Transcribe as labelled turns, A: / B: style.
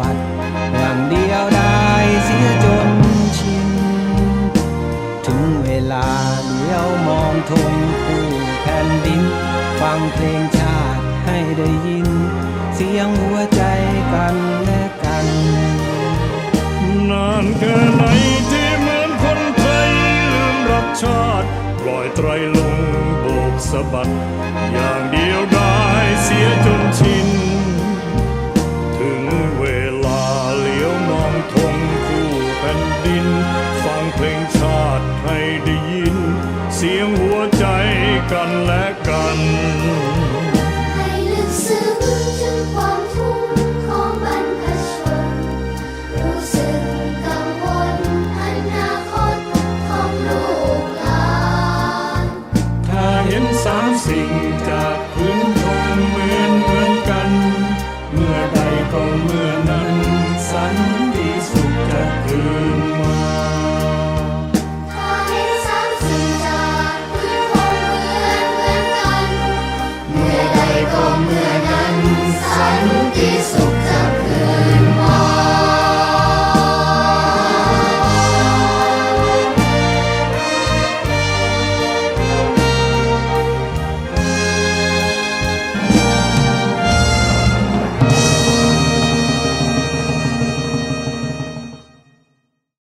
A: บัติหวังเดียวได้เสียจนชิน ถึงเวลาเดียวมองทงคู่แผ่นดิน ฟังเพลงชาติให้ได้ยิน เสียงหัวใจกันและกัน
B: นานแค่ไหนที่เหมือนคนไทยลืมรักชาติปล่อยไตรลงโบกสะบัด อย่างเดียวได้เสียจน กัน
C: ให้ลึกซึ้งถึงความทุกข์ของบรรพชน รู้สึกกังวลอนาคตของลูกหลาน
B: ถ้าเห็นสามสิ่งจากพื้นทงเหมือนเมือนกัน เมื่อใดก็เมื่อนั้น สันติสุขจะคืน